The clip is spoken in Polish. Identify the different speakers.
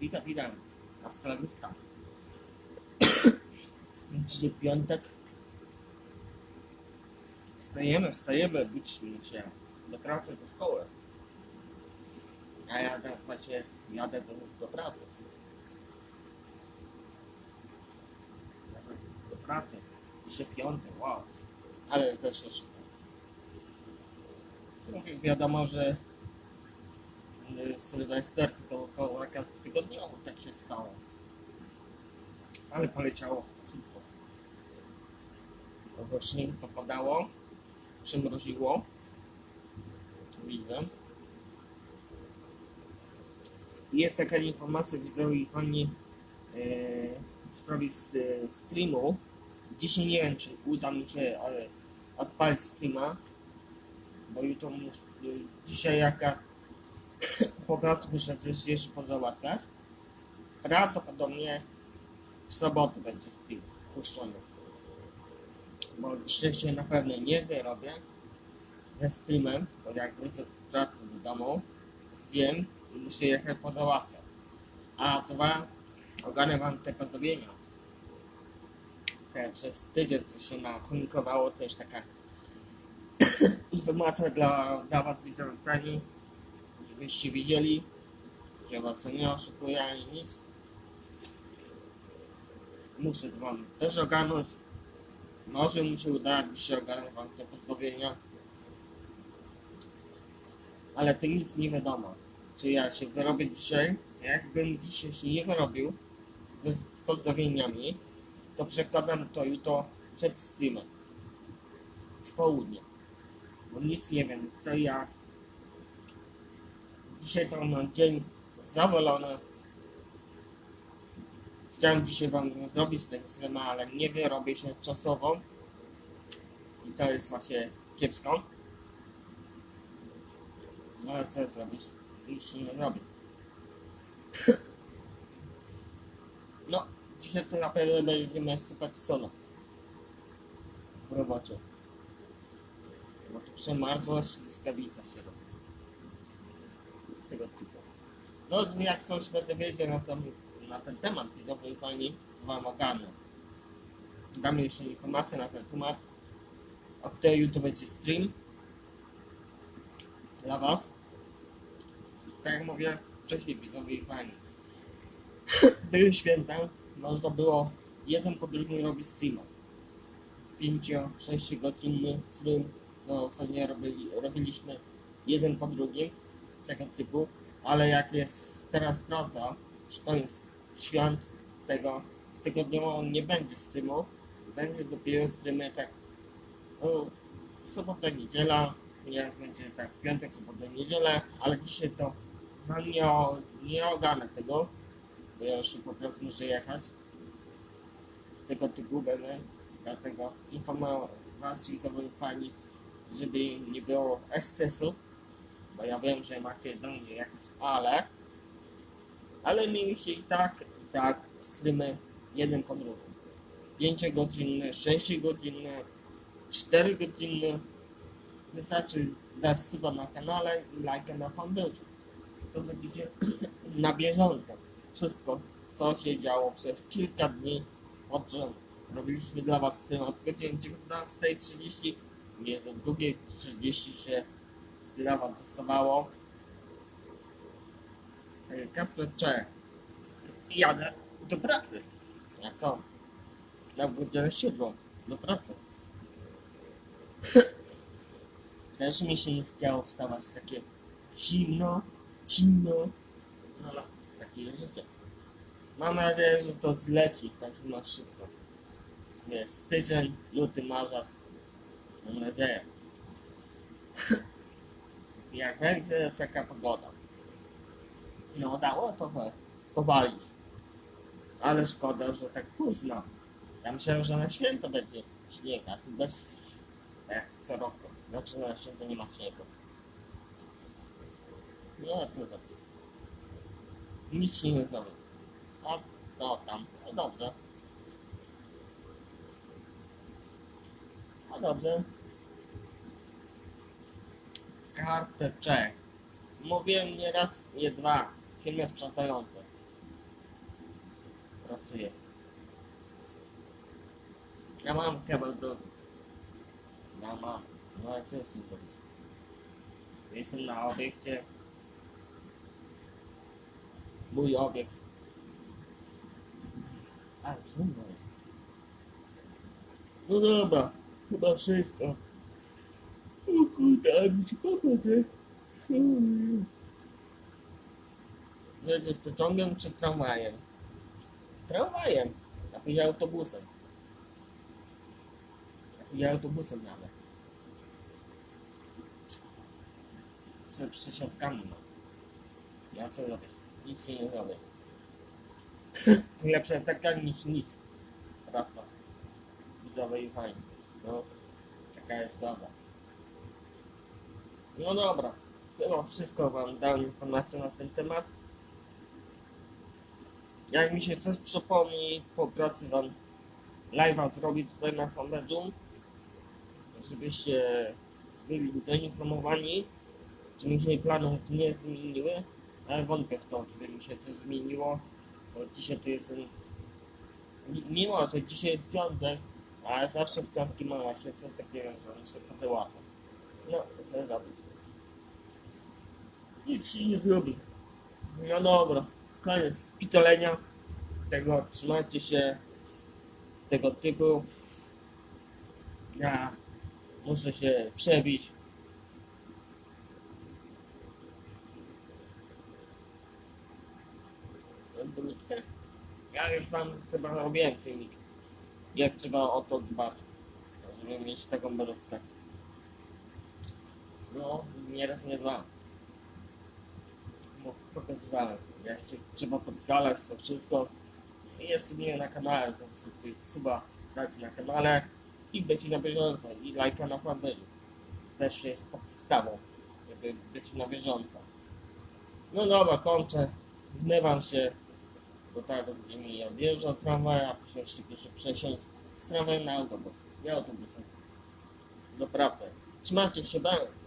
Speaker 1: witam, witam. Vista. Dzisiaj piątek. Wstajemy, wstajemy, budzimy się do pracy, do szkoły. A ja tak właśnie jadę do, do pracy. Do pracy. Dzisiaj piątek, wow. Ale też. Trochę wiadomo, że Sylwester to około wakacjów tygodniowo tak się stało. Ale poleciało szybko. Bo śnieg popadało, przymroziło. Widzę. Jest taka informacja widzowie pani e, w sprawie e, streamu. Dzisiaj nie wiem, czy uda mi się ale odpalić streama, bo jutro mus, e, dzisiaj jaka po prostu muszę coś jeszcze pozałatwiać. Prawdopodobnie w sobotę będzie stream puszczony. Bo dzisiaj się na pewno nie wyrobię ze streamem, bo jak wrócę z pracy do domu, wiem muszę jechać pozałatwiać. A dwa, ogarnę wam te pozdrowienia. Przez tydzień, co się nakomunikowało, to jest taka informacja dla, dla was widzowie fani, żebyście widzieli, że was nie oszukuję ani nic. Muszę wam też ogarnąć. Może mi się uda dzisiaj ogarnąć wam te pozdrowienia. Ale to nic nie wiadomo. Czy ja się wyrobię dzisiaj? Jakbym dzisiaj się nie wyrobił z pozdrowieniami, to przekładam to jutro przed streamem. W południe. Bo nic nie wiem, co ja. Dzisiaj mam dzień zawalony. Chciałem dzisiaj wam zrobić ten streama, ale nie wyrobię się czasowo. I to jest właśnie kiepsko. No ale co zrobić? Nic nie zrobi. No, dzisiaj to na pewno będziemy super solo. W robocie. Bo tu przemarzła śliskawica się robi. Tego typu. No, jak coś będę wiedział na ten, na ten temat, fajni, to wam ogarnę. Dam jeszcze informacje na ten temat. O której będzie stream. Dla was. Tak jak mówię wcześniej, widzowie i fani. Były święta, można było jeden po drugim robić streama. 5-6 godzinny stream, co ostatnio robili, robiliśmy jeden po drugim, tego typu, ale jak jest teraz praca, to jest świąt tego, tygodniowo nie będzie streamu, będzie dopiero streamy tak o, sobota, niedziela, nieraz będzie tak w piątek, sobotę, niedzielę, ale dzisiaj to no nie, nie ogarnę tego, bo ja już po prostu muszę jechać. Tego typu będę, dlatego informuję was widzowie fani, żeby nie było ekscesu, bo ja wiem, że macie do mnie jakieś ale, ale mieliście i tak, i tak streamy jeden po drugim. 5 godzinny, 6 godzinny, 4 godziny. Wystarczy dać suba na kanale i lajka na fanpage'u. To będziecie na bieżąco. Wszystko, co się działo przez kilka dni od rządu. Robiliśmy dla Was tym od godziny 19.30 nie do 2.30 się dla Was zostawało. Kaplet Czech. I jadę do pracy. A co? Na godzinę siódmą do pracy. Też mi się nie chciało wstawać takie zimno, zimno, no, ale takie życie. Mam nadzieję, że to zleci tak na szybko. Jest styczeń, luty, marzec. Mam nadzieję. Jak będzie taka pogoda. No dało to powalić. Ale szkoda, że tak późno. Ja myślałem, że na święto będzie śnieg, a tu bez... Jak co roku. Znaczy na święto nie ma śniegu. Nie, co za... Nic się nie zrobi. A to tam. No dobrze. No dobrze. Kartę Czech. Mówiłem nie raz, nie dwa. Firmy sprzątające. pracuję. Ja mam kawał drogi. Ja mam. No co chcę zrobić? Jestem na obiekcie. Mój obiekt. A, zimno jest. No dobra, chyba wszystko. Mi się popatrzę. Jedziesz pociągiem czy tramwajem? Tramwajem. Ja pójdę autobusem. Pójdę autobusem jadę. Z przesiadkami no. Ja co robisz? Nic nie robię. Lepsze tak niż nic. Praca. Zdrowe i fajnie. No. Taka jest dobra. No dobra. Chyba wszystko wam dałem informację na ten temat. Jak mi się coś przypomni po pracy wam live'a zrobię tutaj na fanpage'u, żebyście byli zainformowani, czy mi się planów nie zmieniły, ale wątpię w to, żeby mi się coś zmieniło, bo dzisiaj tu jestem mi- mimo, że dzisiaj jest piątek, ale zawsze w piątki mam właśnie coś takiego, że muszę to załatwiać. No, to zrobić. Nic się nie zrobi. No dobra, koniec pitolenia tego, trzymajcie się tego typu. Ja muszę się przebić. Ja już wam chyba robiłem filmik. Jak trzeba o to dbać, żeby mieć taką mrówkę. No, nie raz, nie dwa. Bo pokazywałem, jak się trzeba podgalać to wszystko. I jest u mnie na kanale, to wystarczy suba dać na kanale i być na bieżąco. I lajka na fanpage'u. Też jest podstawą, żeby być na bieżąco. No dobra, kończę. Zmywam się do tego, gdzie mi odjeżdżał tramwaj, a później się proszę przesiąść z tramwaju na autobus. Nie autobusem. Do pracy. Trzymajcie się, bye.